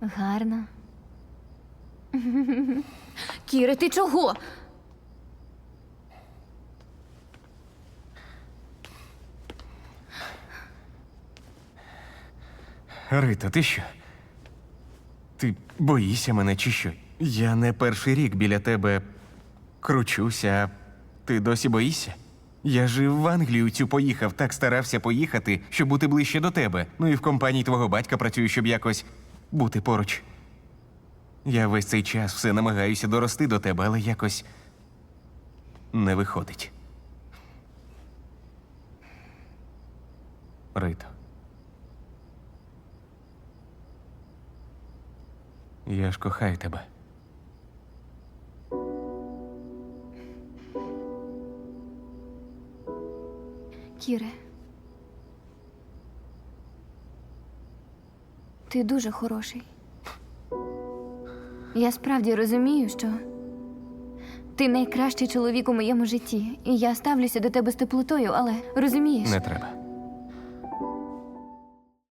Гарно. Кіре, ти чого? Рита, ти що? Ти боїшся мене чи що? Я не перший рік біля тебе кручуся, а ти досі боїшся? Я ж і в Англію цю поїхав, так старався поїхати, щоб бути ближче до тебе. Ну і в компанії твого батька працюю, щоб якось бути поруч. Я весь цей час все намагаюся дорости до тебе, але якось не виходить. Рито. Я ж кохаю тебе. Кіре. Ти дуже хороший. Я справді розумію, що ти найкращий чоловік у моєму житті, і я ставлюся до тебе з теплотою, але розумієш, Не треба.